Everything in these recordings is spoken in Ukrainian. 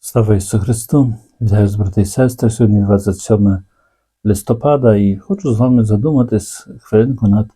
Слава Ісусу Христу! Вітаю брати і сестри. Сьогодні 27 листопада, і хочу з вами задуматись хвилинку над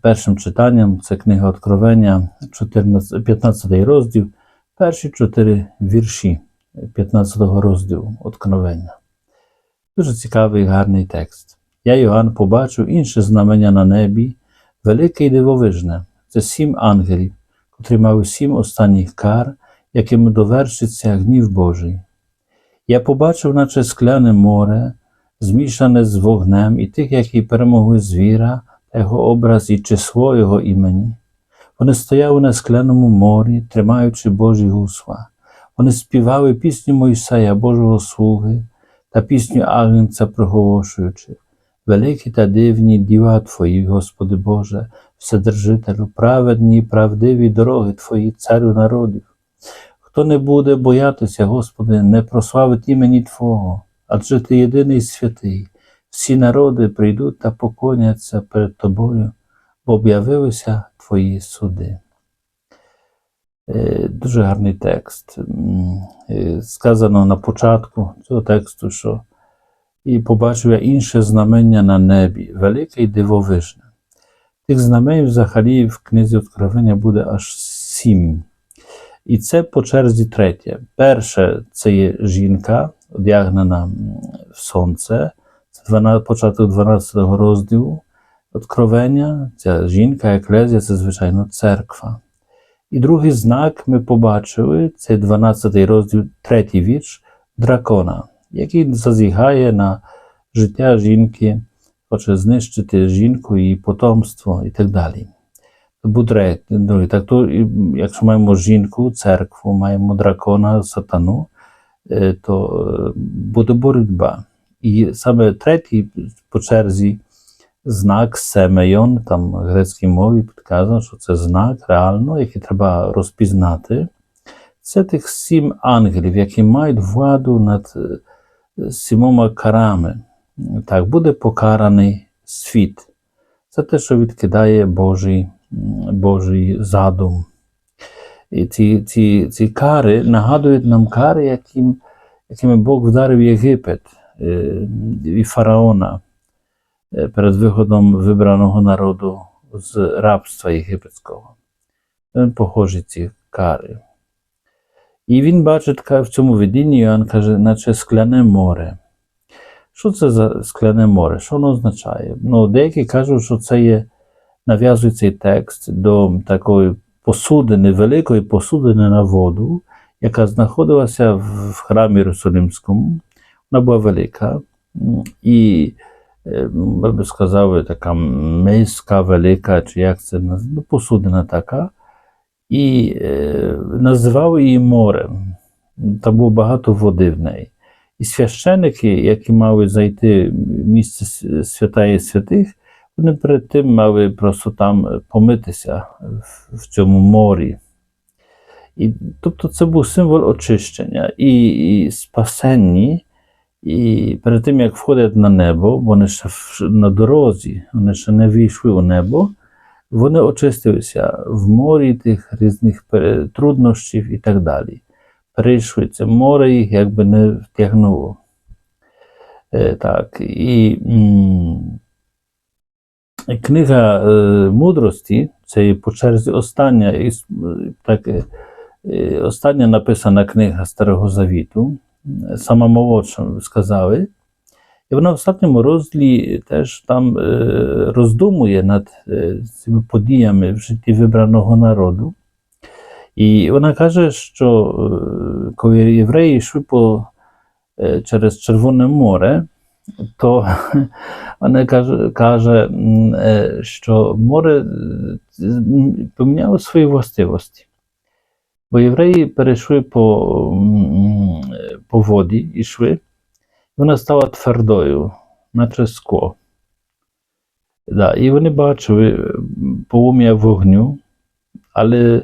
першим читанням. Це книга Откровення, 14, 15 розділ, перші чотири вірші 15 розділу Откровення. Дуже цікавий гарний текст. Я, Йоанн, побачив інше знамення на небі, велике і дивовижне. Це сім ангелів, котрі мали сім останніх кар якими довершиться гнів Божий. Я побачив, наче скляне море, змішане з вогнем, і тих, які перемогли звіра, та його образ і число його імені. Вони стояли на скляному морі, тримаючи Божі гусла. Вони співали пісню Мойсея, Божого слуги, та пісню Агнця, проголошуючи. Великі та дивні діла Твої, Господи Боже, Вседержителю, праведні і правдиві дороги Твої, царю народів. Хто не буде боятися, Господи, не прославить імені Твого, адже Ти єдиний святий, всі народи прийдуть та поклоняться перед Тобою, бо об'явилися Твої суди. Е, Дуже гарний текст. Е, Сказано на початку цього тексту, що і побачив я інше знамення на небі, велике і дивовижне. Тих знамень взагалі в книзі Откровення буде аж сім. І це по черзі третє. Перше це є жінка, одягнена в сонце, це 12, початок 12 розділу Откровення. Ця жінка, еклезія, це звичайно церква. І другий знак ми побачили це 12 розділ, третій вірш дракона, який зазігає на життя жінки, хоче знищити жінку, її потомство і так далі буде другий. Так то, якщо маємо жінку, церкву, маємо дракона, сатану, е, то е, буде боротьба. І саме третій по черзі знак семейон, там в грецькій мові підказано, що це знак реально, який треба розпізнати. Це тих сім ангелів, які мають владу над е, сімома карами. Так, буде покараний світ. Це те, що відкидає Божий Божий задум. І ці ці, ці кари нагадують нам кари, яким, якими Бог вдарив Єгипет і фараона перед виходом вибраного народу з рабства єгипетського. Похожі ці кари. І він бачить в цьому видінні, Іоанн каже, наче скляне море. Що це за скляне море? Що воно означає? Ну, Деякі кажуть, що це є нав'язує цей текст до такої посудини, великої посудини на воду, яка знаходилася в храмі Єрусалимському. Вона була велика. І, ми б сказали, така миска велика, чи як це ну, посудина така. І е, називали її морем. Там було багато води в неї. І священики, які мали зайти в місце святая святих, вони перед тим мали просто там помитися в цьому морі. І, Тобто це був символ очищення і, і спасенні. І перед тим, як входять на небо, вони ще на дорозі, вони ще не війшли у небо, вони очистилися в морі тих різних труднощів і так далі. Прийшли це море їх якби не втягнуло. Е, так, і Книга е, мудрості, це по черзі остання так, е, остання написана книга Старого Завіту, сама молодша, сказали. І вона в останньому розділі теж там е, роздумує над цими подіями в житті вибраного народу. І вона каже, що коли євреї йшли по, через Червоне море, то вона каже, каже, що море поміняло свої властивості. Бо євреї перейшли по по воді, йшли, і вона стала твердою, наче скло. Да, І вони бачили полум'я вогню, але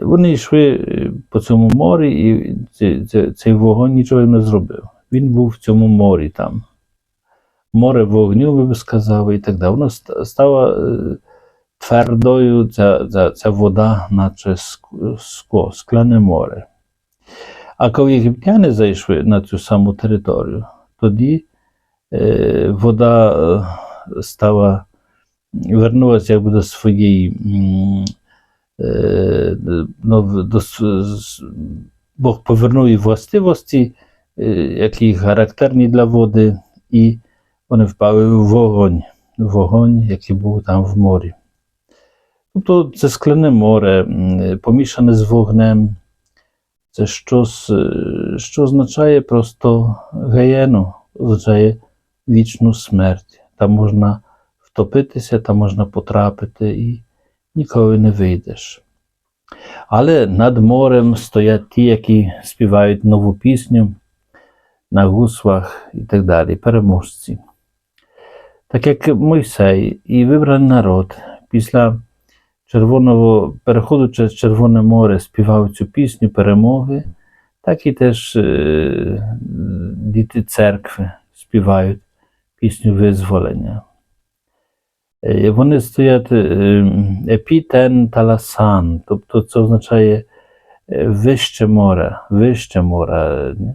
вони йшли по цьому морі, і цей, цей вогонь нічого не зробив. Він був в цьому морі там море вогню, ви б сказали, і так далі. Воно стало е, твердою, ця, ця, ця вода, наче скло, скляне море. А коли єгиптяни зайшли на цю саму територію, тоді е, вода е, стала, вернулася якби до своєї м, е, ну, в- до, с- з- Бог повернув їй властивості, е, які характерні для води, і вони впали в вогонь, вогонь, який був там в морі. Тобто це скляне море, помішане з вогнем. Це щось, е, що означає просто геєну, означає вічну смерть. Там можна втопитися, там можна потрапити і ніколи не вийдеш. Але над морем стоять ті, які співають нову пісню на гуслах і так далі, переможці. Так як Мойсей і вибраний народ після червоного переходу через Червоне море співав цю пісню перемоги, так і теж е, діти церкви співають пісню визволення. Е, Вони стоять е, епітен таласан, тобто це означає е, вище море, вище море, не?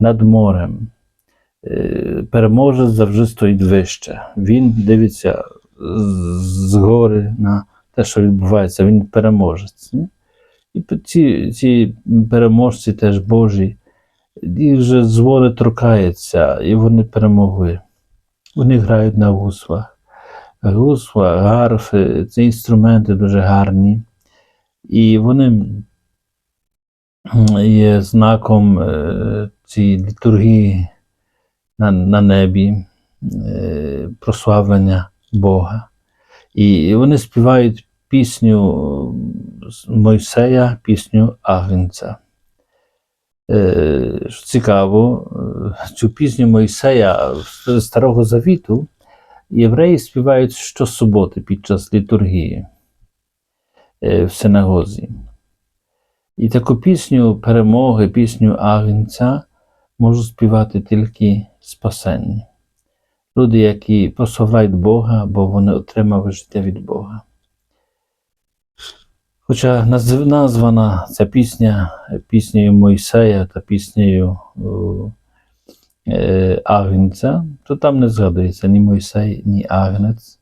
над морем. Е, Переможець завжди стоїть вище. Він дивиться згори на те, що відбувається, він переможець. І ці, ці переможці теж Божі, їх вже дзвони торкаються, і вони перемогли. Вони грають на гуслах. Гусла, гарфи, це інструменти дуже гарні. І вони є знаком е, цієї літургії на, на небі, е, прославлення Бога. І вони співають пісню Мойсея, пісню Агнця. Е, цікаво, е, цю пісню Мойсея Старого Завіту євреї співають щосуботи під час літургії е, в синагозі. І таку пісню перемоги, пісню Агнця можуть співати тільки спасенні. Люди, які прославляють Бога, бо вони отримали життя від Бога. Хоча названа ця пісня піснею Мойсея та піснею е, Агнця, то там не згадується ні Мойсей, ні Агнець.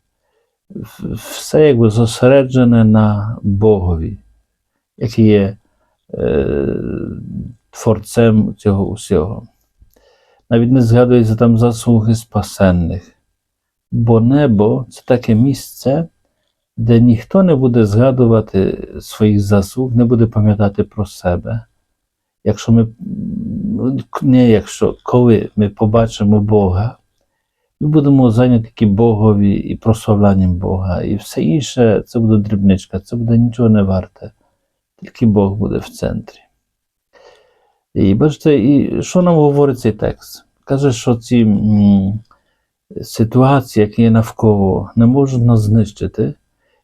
Все якби зосереджене на Богові, який є е, творцем цього усього. Навіть не згадується там заслуги спасенних. Бо небо це таке місце, де ніхто не буде згадувати своїх заслуг, не буде пам'ятати про себе. Якщо ми, не якщо, коли ми побачимо Бога, ми будемо зайняті Богові і прославлянням Бога. І все інше це буде дрібничка, це буде нічого не варте. Тільки Бог буде в центрі. І бачите, і що нам говорить цей текст? Каже, що ці м, ситуації, які є навколо, не можуть нас знищити,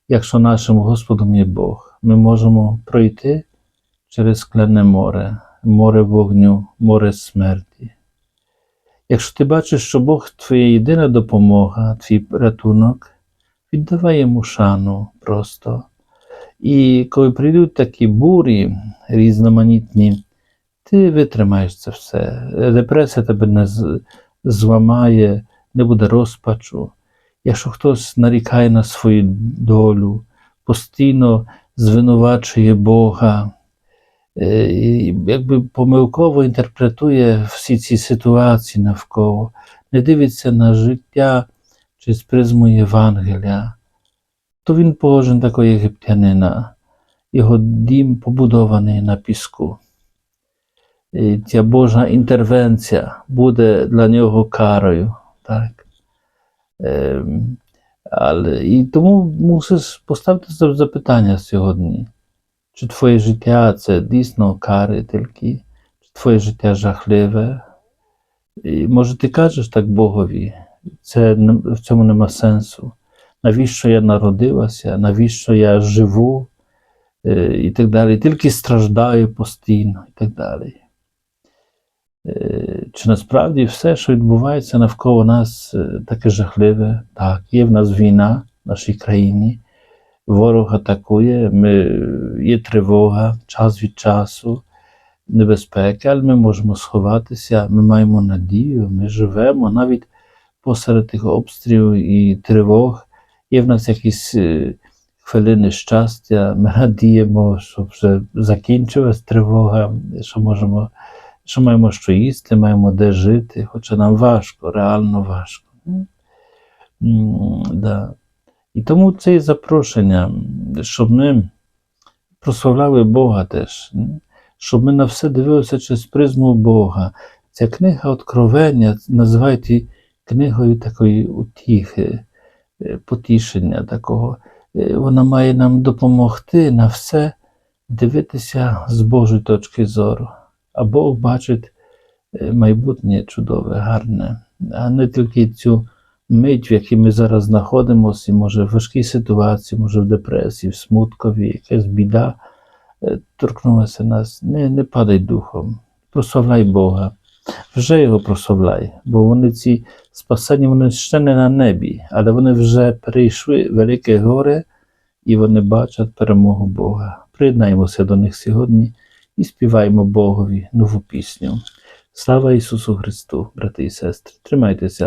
якщо нашим Господом є Бог. Ми можемо пройти через скляне море, море вогню, море смерті. Якщо ти бачиш, що Бог твоя єдина допомога, твій рятунок, віддавай йому шану просто. І коли прийдуть такі бурі різноманітні, ти витримаєш це все. Депресія тебе не зламає, не буде розпачу. Якщо хтось нарікає на свою долю, постійно звинувачує Бога, е, і якби помилково інтерпретує всі ці ситуації навколо, не дивиться на життя через призму Євангелія, то він похожий на такого єгиптянина. Його дім побудований на піску. І ця Божа інтервенція буде для нього карою. Так? Ем, але, і тому мусиш поставити запитання сьогодні. Чи твоє життя це дійсно кари тільки, чи твоє життя жахливе? І, може, ти кажеш так Богові, це, в цьому нема сенсу. Навіщо я народилася, навіщо я живу, е, і так далі. Тільки страждаю постійно, і так далі. Е, Чи насправді все, що відбувається навколо нас, е, таке жахливе? Так, є в нас війна в нашій країні, ворог атакує, ми, є тривога час від часу, небезпеки, але ми можемо сховатися, ми маємо надію, ми живемо навіть посеред тих обстрілів і тривог. Є в нас якісь е, хвилини щастя, ми радіємо, що вже закінчилась тривога, що можемо, що маємо що їсти, маємо де жити, хоча нам важко, реально важко. Да. І тому це і запрошення, щоб ми прославляли Бога теж, щоб ми на все дивилися через призму Бога. Ця книга Откровення називають книгою такої утіхи, е, потішення такого. Е, Вона має нам допомогти на все дивитися з Божої точки зору. А Бог бачить е, майбутнє чудове, гарне, а не тільки цю мить, в якій ми зараз знаходимося, може в важкій ситуації, може в депресії, в смуткові, якась біда е, торкнулася нас. Не, не падай духом, прославляй Бога, вже його прославляй, бо вони ці спасені, вони ще не на небі, але вони вже перейшли велике горе і вони бачать перемогу Бога. Приєднаємося до них сьогодні і співаємо Богові нову пісню. Слава Ісусу Христу, брати і сестри, тримайтеся.